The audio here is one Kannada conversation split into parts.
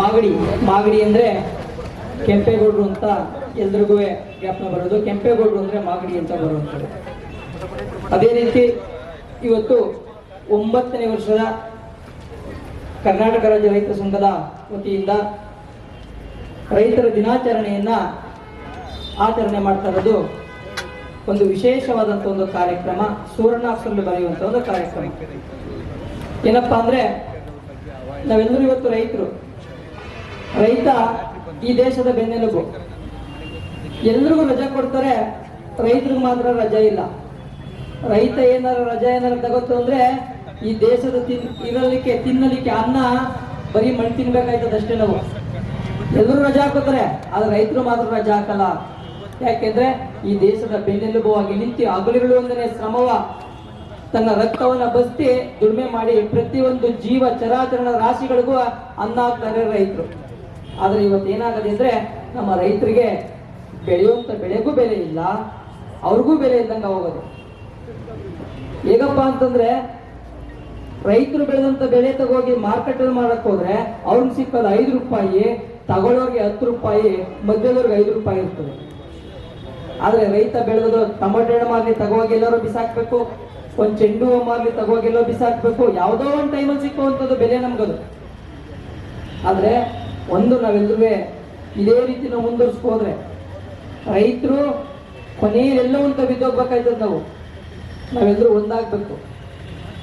ಮಾಗಡಿ ಮಾಗಡಿ ಅಂದ್ರೆ ಕೆಂಪೇಗೌಡರು ಅಂತ ಎಲ್ರಿಗೂ ಜ್ಞಾಪನ ಬರೋದು. ಕೆಂಪೇಗೌಡರು ಅಂದ್ರೆ ಮಾಗಡಿ ಅಂತ ಬರುವಂಥದ್ದು. ಅದೇ ರೀತಿ ಇವತ್ತು ಒಂಬತ್ತನೇ ವರ್ಷದ ಕರ್ನಾಟಕ ರಾಜ್ಯ ರೈತ ಸಂಘದ ವತಿಯಿಂದ ರೈತರ ದಿನಾಚರಣೆಯನ್ನ ಆಚರಣೆ ಮಾಡ್ತಾ ಇರೋದು ಒಂದು ವಿಶೇಷವಾದಂಥ ಒಂದು ಕಾರ್ಯಕ್ರಮ, ಸುವರ್ಣಾಕ್ಷರದಲ್ಲಿ ಬರೆಯುವಂಥ ಒಂದು ಕಾರ್ಯಕ್ರಮ. ಏನಪ್ಪಾ ಅಂದ್ರೆ ನಾವೆಲ್ಲರೂ ಇವತ್ತು ರೈತರು. ರೈತ ಈ ದೇಶದ ಬೆನ್ನೆಲುಬು. ಎಲ್ರಿಗೂ ರಜೆ ಕೊಡ್ತಾರೆ, ರೈತರಿಗೆ ಮಾತ್ರ ರಜೆ ಇಲ್ಲ. ರೈತ ಏನಾರ ರಜೆ ಏನಾರ ತಗೋತು ಅಂದ್ರೆ ಈ ದೇಶದ ತಿನ್, ಇರಲಿಕ್ಕೆ, ತಿನ್ನಲಿಕ್ಕೆ ಅನ್ನ ಬರೀ ಮಣ್ಣು ತಿನ್ಬೇಕಾಯ್ತದಷ್ಟೇ ನಾವು. ಎಲ್ಲರೂ ರಜೆ ಹಾಕೋತಾರೆ ಆದ್ರೆ ರೈತರು ಮಾತ್ರ ರಜೆ ಹಾಕಲ್ಲ. ಯಾಕೆಂದ್ರೆ ಈ ದೇಶದ ಬೆನ್ನೆಲುಬುವಾಗಿ ನಿಂತು ಹಗಲಿರುಳು ಒಂದನೇ ಶ್ರಮವ ತನ್ನ ರಕ್ತವನ್ನ ಬಸ್ತಿ ದುಡಿಮೆ ಮಾಡಿ ಪ್ರತಿಯೊಂದು ಜೀವ ಚರಾಚರಣ ರಾಶಿಗಳಿಗೂ ಅನ್ನ ಹಾಕ್ತಾರೆ ರೈತರು. ಆದ್ರೆ ಇವತ್ತು ಏನಾಗದೆ ಅಂದ್ರೆ ನಮ್ಮ ರೈತರಿಗೆ ಬೆಳೆಯುವಂತ ಬೆಳೆಗೂ ಬೆಲೆ ಇಲ್ಲ, ಅವ್ರಿಗೂ ಬೆಲೆ ಇದ್ದಂಗ ಹೋಗೋದು ಹೇಗಪ್ಪ ಅಂತಂದ್ರೆ ರೈತರು ಬೆಳೆದಂತ ಬೆಳೆ ತಗೋಗಿ ಮಾರ್ಕೆಟ್ ಅಲ್ಲಿ ಮಾಡಕ್ ಹೋದ್ರೆ ಅವ್ರಿಗೆ ಸಿಕ್ಕದ ಐದು ರೂಪಾಯಿ ತಗೊಳ್ಳೋರ್ಗೆ ಹತ್ತು ರೂಪಾಯಿ ಮಧ್ಯದವ್ರಿಗೆ ಐದು ರೂಪಾಯಿ ಇರ್ತದೆ. ಆದ್ರೆ ರೈತ ಬೆಳೆದು ಟೊಮೆಟೊ ಹಣ್ಣು ಮಾರ್ಲಿ ತಗೋಗಿ ಎಲ್ಲರೂ ಬಿಸಾಕ್ಬೇಕು, ಒಂದ್ ಚೆಂಡು ಹೂ ಮಾರ್ಲಿ ತಗೋಗಿ ಎಲ್ಲೋ ಬಿಸಾಕ್ಬೇಕು. ಯಾವ್ದೋ ಒಂದ್ ಟೈಮಲ್ಲಿ ಸಿಕ್ಕುವಂಥದ್ದು ಬೆಲೆ ನಮ್ಗದು. ಆದ್ರೆ ಒಂದು ನಾವೆಲ್ಲರೂ ಇದೇ ರೀತಿ ನಾವು ಮುಂದುವರ್ಸ್ಕೋದ್ರೆ ರೈತರು ಕೊನೆಯಲ್ಲೆಲ್ಲೋ ಅಂತ ಬಿದ್ದೋಗ್ಬೇಕಾಯ್ತದ ನಾವು. ನಾವೆಲ್ಲರೂ ಒಂದಾಗ್ಬೇಕು.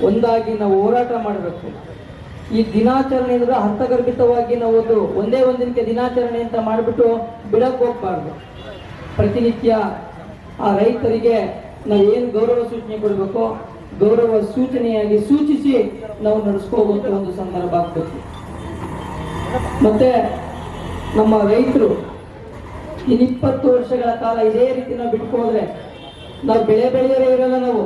ಒಂದಾಗಿ ನಾವು ಹೋರಾಟ ಮಾಡಬೇಕು. ಈ ದಿನಾಚರಣೆ ಅಂದ್ರೆ ಅರ್ಥಗರ್ಭಿತವಾಗಿ ನಾವು ಒಂದು ಒಂದೇ ಒಂದಿನಕ್ಕೆ ದಿನಾಚರಣೆ ಅಂತ ಮಾಡಿಬಿಟ್ಟು ಬಿಡಕ್ ಹೋಗ್ಬಾರ್ದು. ಪ್ರತಿನಿತ್ಯ ಆ ರೈತರಿಗೆ ನಾವು ಏನು ಗೌರವ ಸೂಚನೆ ಕೊಡಬೇಕು, ಗೌರವ ಸೂಚನೆಯಾಗಿ ಸೂಚಿಸಿ ನಾವು ನಡೆಸ್ಕೋಬೇಕು ಒಂದು ಸಂದರ್ಭ ಆಗ್ಬೇಕು. ಮತ್ತೆ ನಮ್ಮ ರೈತರು ಇನ್ನಿಪ್ಪತ್ತು ವರ್ಷಗಳ ಕಾಲ ಇದೇ ರೀತಿ ನಾವು ಬಿಟ್ಕೋದ್ರೆ ನಾವು ಬೆಳೆ ಬೆಳೆಯರೇ ಇರಲ್ಲ ನಾವು.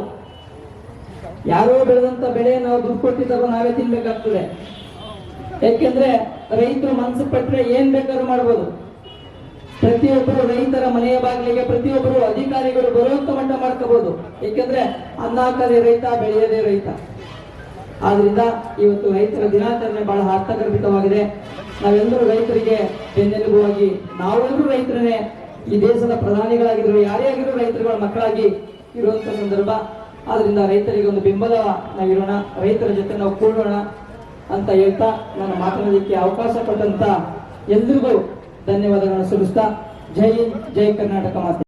ಯಾರೋ ಬೆಳೆದಂತ ಬೆಳೆ ನಾವು ದುಡ್ಡು ಕೊಟ್ಟಿದ್ದಾಗ ನಾವೇ ತಿನ್ಬೇಕಾಗ್ತದೆ. ಯಾಕೆಂದ್ರೆ ರೈತರು ಮನಸ್ಸು ಪಟ್ಟರೆ ಏನ್ ಬೇಕಾದ್ರೂ ಮಾಡ್ಬೋದು. ಪ್ರತಿಯೊಬ್ಬರು ರೈತರ ಮನೆಯ ಬಾಗಿಲಿಗೆ ಪ್ರತಿಯೊಬ್ಬರು ಅಧಿಕಾರಿಗಳು ಬರುವಂತ ಮಟ್ಟ ಮಾಡ್ಕೋಬಹುದು ಯಾಕೆಂದ್ರೆ ಅನ್ನ ರೈತ, ಬೆಳೆಯದೇ ರೈತ. ಆದ್ರಿಂದ ಇವತ್ತು ರೈತರ ದಿನಾಚರಣೆ ಬಹಳ ಅರ್ಥಗರ್ಭಿತವಾಗಿದೆ. ನಾವೆಲ್ಲರೂ ರೈತರಿಗೆ ಬೆನ್ನೆಲುಬುವಾಗಿ, ನಾವೆಲ್ಲರೂ ರೈತರನ್ನೇ ಈ ದೇಶದ ಪ್ರಧಾನಿಗಳಾಗಿದ್ರು, ಯಾರೇ ಆಗಿರೋ ರೈತರುಗಳ ಮಕ್ಕಳಾಗಿ ಇರುವಂತ ಸಂದರ್ಭ ಆದ್ರಿಂದ ರೈತರಿಗೆ ಒಂದು ಬೆಂಬಲ ನಾವಿರೋಣ, ರೈತರ ಜೊತೆ ನಾವು ಕೂಡೋಣ ಅಂತ ಹೇಳ್ತಾ ನಾನು ಮಾತನಾಡೋದಕ್ಕೆ ಅವಕಾಶ ಕೊಟ್ಟಂತ ಎಲ್ರಿಗೂ ಧನ್ಯವಾದಗಳನ್ನು ಸಲ್ಲಿಸ್ತಾ. ಜೈ ಜೈ ಕರ್ನಾಟಕ ಮಾತೆ.